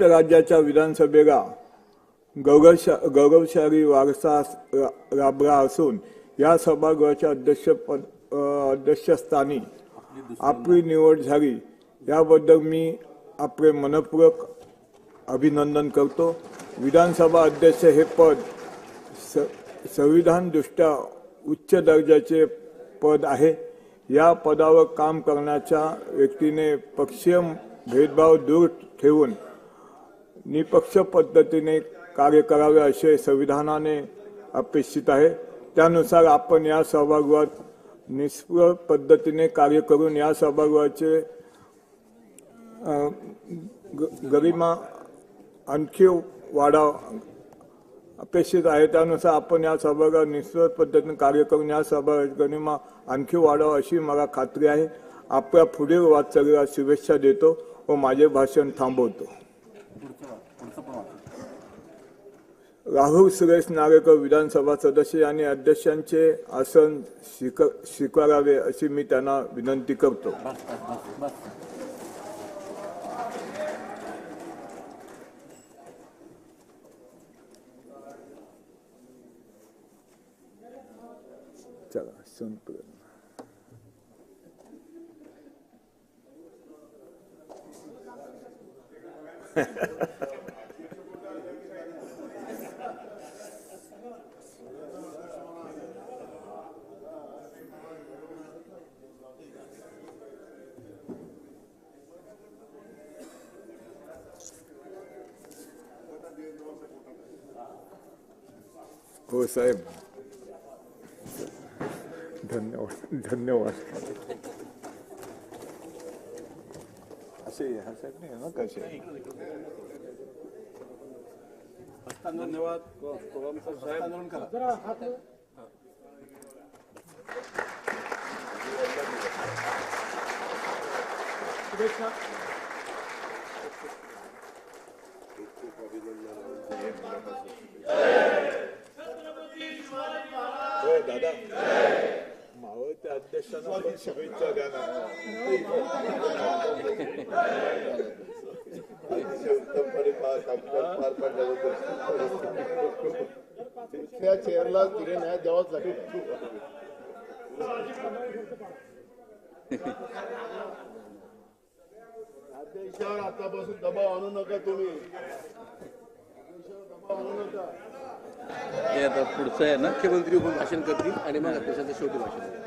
महाराष्ट्र राज्याच्या विधानसभेला गौरवशा गौरवशाली वारसा रा- लाभला असून या सभागृहाच्या अध्यक्षपद अध्यक्षस्थानी आपली निवड झाली. याबद्दल मी आपले मनपूर्वक अभिनंदन करतो. विधानसभा अध्यक्ष हे पद स संविधानदृष्ट्या उच्च दर्जाचे पद आहे. या पदावर काम करण्याच्या व्यक्तीने पक्षीय भेदभाव दूर ठेवून निपक्ष पद्धतीने कार्य करावे असे संविधानाने अपेक्षित आहे. त्यानुसार आपण या सभागृहात निष्फळ पद्धतीने कार्य करून या सभागृहाचे ग- गरिमा आणखी वाढाव अपेक्षित आहे. त्यानुसार आपण या सभागृहात निश्चित पद्धतीने कार्य करून या सभा गरिमा आणखी वाढावं अशी मला खात्री आहे. आपल्या पुढील वाटचालीला शुभेच्छा देतो व माझे भाषण थांबवतो. राहुल सुरेश नागेकर विधानसभा सदस्य आणि अध्यक्षांचे आसन स्वीकार स्वीकारावे अशी मी त्यांना विनंती करतो. चला संपलं. हो साहेब धन्यवाद धन्यवाद असे ह्या साहेब नाही ना कसे धन्यवाद. साहेब हो दादा. मावळत्या अध्यक्षांना शुभेच्छा द्या ना. पार पाडल्याबद्दल. त्या चेअरला तिने न्याय द्यावाच लागेल अध्यक्षावर आतापासून दबाव आणू नका तुम्ही. दबाव आणू नका. हे आता पुढचं आहे ना मुख्यमंत्री भाषण करतील आणि मग अध्यक्षाचं शेवटी भाषण